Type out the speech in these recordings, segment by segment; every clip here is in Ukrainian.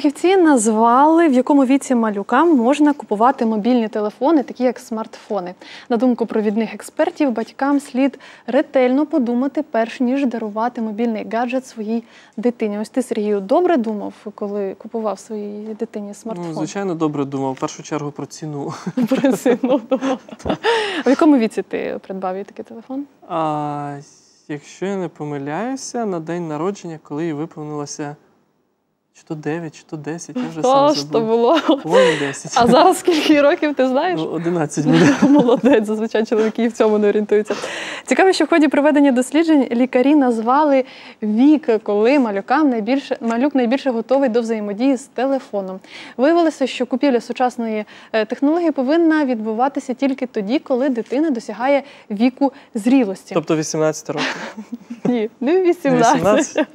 Фахівці назвали, в якому віці малюкам можна купувати мобільні телефони, такі як смартфони. На думку провідних експертів, батькам слід ретельно подумати, перш ніж дарувати мобільний гаджет своїй дитині. Ось ти, Сергію, добре думав, коли купував своїй дитині смартфон? Ну, звичайно, добре думав. В першу чергу про ціну. Про сину думав. В якому віці ти придбав їй такий телефон? А якщо я не помиляюся, на день народження, коли їй виповнилося чи то 9, чи то 10, я вже сам ж то забув. було. По-моєму, 10. А зараз скільки років ти знаєш? Ну, 11 буде. Молодець, зазвичай чоловіки і в цьому не орієнтуються. Цікаво, що в ході проведення досліджень лікарі назвали вік, коли малюкам найбільше малюк найбільше готовий до взаємодії з телефоном. Виявилося, що купівля сучасної е, технології повинна відбуватися тільки тоді, коли дитина досягає віку зрілості. Тобто 18 років. Ні, не 18. 18?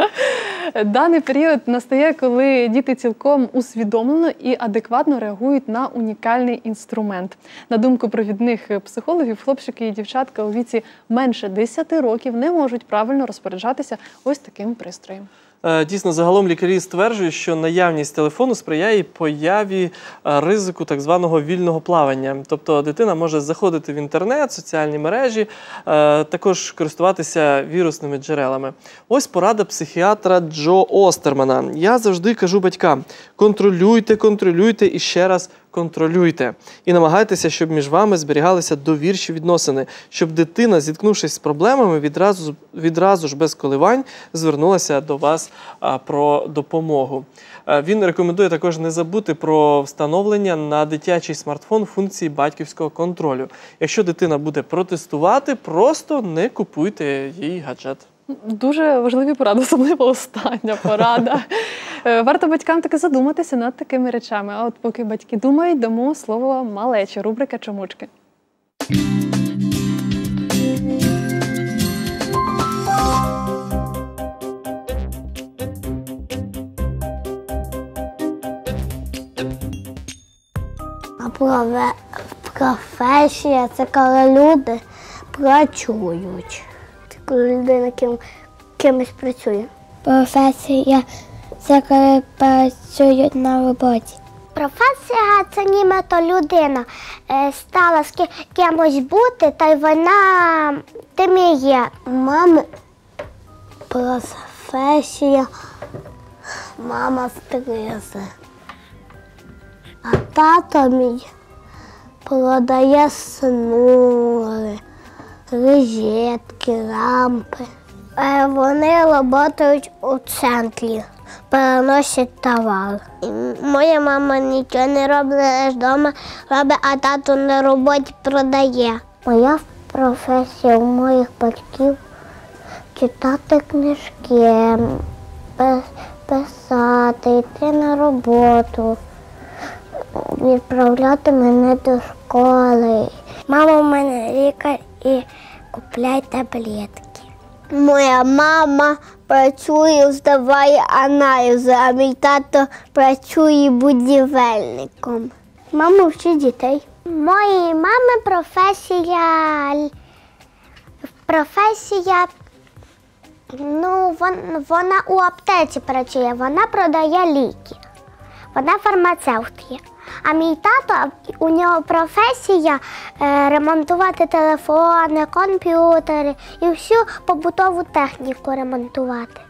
Даний період настає, коли діти цілком усвідомлено і адекватно реагують на унікальний інструмент. На думку провідних психологів, хлопчики і дівчатка у віці менше 10 років не можуть правильно розпоряджатися ось таким пристроєм. Е, Дійсно, загалом лікарі стверджують, що наявність телефону сприяє появі е, ризику так званого вільного плавання. Тобто дитина може заходити в інтернет, соціальні мережі, е, також користуватися вірусними джерелами. Ось порада психіатра Джо Остермана. Я завжди кажу батькам: контролюйте, контролюйте і ще раз. Контролюйте і намагайтеся, щоб між вами зберігалися довірчі відносини, щоб дитина, зіткнувшись з проблемами, відразу відразу ж без коливань звернулася до вас про допомогу. Він рекомендує також не забути про встановлення на дитячий смартфон функції батьківського контролю. Якщо дитина буде протестувати, просто не купуйте їй гаджет. Дуже важливі поради, особливо остання порада. Е, Варто батькам таки задуматися над такими речами. А от поки батьки думають, дамо слово малечі, рубрика Чомучки. Професія це коли люди працюють. Коли людина ким, кимось працює. Професія це коли працюють на роботі. Професія це нібито людина е, стала з ки- кимось бути, та й вона тим і є. У мами професія мама стризе. А тато мій продає снури, розетки, лампи. Е, Вони працюють у центрі, переносять товар. Моя мама нічого не робить вдома, робить, а тато на роботі продає. Моя професія у моїх батьків читати книжки, писати, йти на роботу відправляти мене до школи. Мама в мене лікар і купляє таблетки. Моя мама працює, здаває аналізи, а мій тато працює будівельником. Мама вчить дітей. Моєї мами професія. Професія. Ну, вон- вона у аптеці працює, вона продає ліки. Вона фармацевт є. А мій тато у нього професія е, ремонтувати телефони, комп'ютери і всю побутову техніку ремонтувати.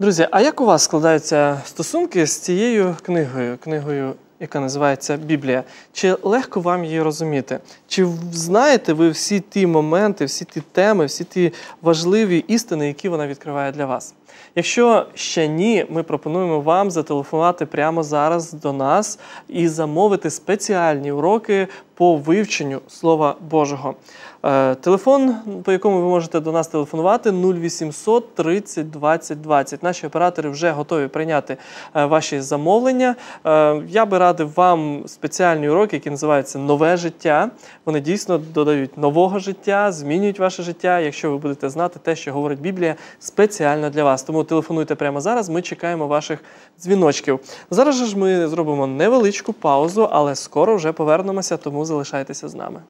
Друзі, а як у вас складаються стосунки з цією книгою, книгою, яка називається Біблія? Чи легко вам її розуміти? Чи знаєте ви всі ті моменти, всі ті теми, всі ті важливі істини, які вона відкриває для вас? Якщо ще ні, ми пропонуємо вам зателефонувати прямо зараз до нас і замовити спеціальні уроки по вивченню Слова Божого. Е, Телефон, по якому ви можете до нас телефонувати, 0800 30 20 20. Наші оператори вже готові прийняти е, ваші замовлення. Е, Я би радив вам спеціальні уроки, які називаються Нове життя. Вони дійсно додають нового життя, змінюють ваше життя, якщо ви будете знати те, що говорить Біблія, спеціально для вас. Тому телефонуйте прямо зараз. Ми чекаємо ваших дзвіночків. Зараз ж ми зробимо невеличку паузу, але скоро вже повернемося, тому залишайтеся з нами.